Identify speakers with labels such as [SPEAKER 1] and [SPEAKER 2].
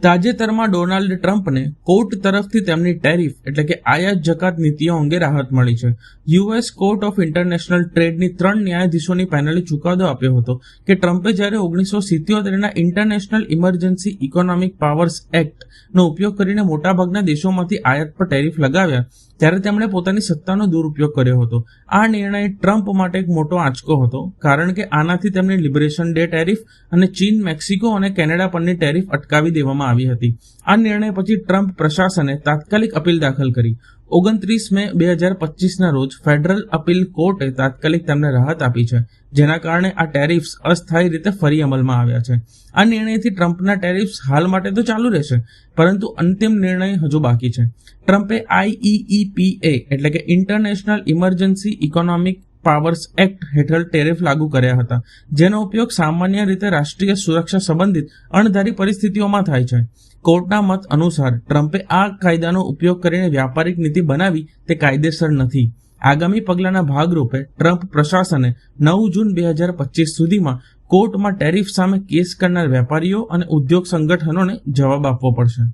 [SPEAKER 1] તાજેતરમાં ડોનાલ્ડ ટ્રમ્પને કોર્ટ તરફથી તેમની ટેરિફ એટલે કે આયાત જકાત નીતિઓ અંગે રાહત મળી છે. યુએસ કોર્ટ ઓફ ઇન્ટરનેશનલ ટ્રેડની ત્રણ ન્યાયાધીશોની પેનલે ચુકાદો આપ્યો હતો કે ટ્રમ્પે જ્યારે ઓગણીસો સિત્યોતેરના ઇન્ટરનેશનલ ઇમરજન્સી ઇકોનોમિક પાવર્સ એક્ટનો ઉપયોગ કરીને મોટાભાગના દેશોમાંથી આયાત પર ટેરિફ લગાવ્યા ત્યારે તેમણે પોતાની સત્તાનો દુરુપયોગ કર્યો હતો. આ નિર્ણય ટ્રમ્પ માટે એક મોટો આંચકો હતો, કારણ કે આનાથી તેમને લિબરેશન ડે ટેરિફ અને ચીન, મેક્સિકો અને કેનેડા પરની ટેરિફ અટકાવી દેવામાં આવી હતી. આ નિર્ણય પછી ટ્રમ્પ પ્રશાસને તાત્કાલિક અપીલ દાખલ કરી. ઓગણત્રીસ મે બે હજાર પચીસના રોજ ફેડરલ અપીલ કોર્ટે તાત્કાલિક તેમને રાહત આપી છે, જેના કારણે આ ટેરિફ્સ અસ્થાયી રીતે ફરી અમલમાં આવ્યા છે. આ નિર્ણયથી ટ્રમ્પના ટેરિફ્સ હાલ માટે તો ચાલુ રહેશે, પરંતુ અંતિમ નિર્ણય હજુ બાકી છે. ટ્રમ્પે આઈઈઈપીએ એટલે કે international emergency economic powers act હેઠળ ટેરિફ લાગુ કર્યા હતા, જેનો ઉપયોગ સામાન્ય રીતે રાષ્ટ્રીય સુરક્ષા સંબંધિત અણધારી પરિસ્થિતિઓમાં થાય છે. કોર્ટના મત અનુસાર, ટ્રમ્પે આ કાયદાનો ઉપયોગ કરીને વ્યાપારિક નીતિ બનાવી, તે કાયદેસર નથી. આગામી પગલાંના ભાગરૂપે, ટ્રમ્પ પ્રશાસને નવ જૂન બે હજાર પચીસ સુધીમાં કોર્ટમાં ટેરિફ સામે કેસ કરનાર વેપારીઓ અને ઉદ્યોગ સંગઠનોને જવાબ આપવો પડશે.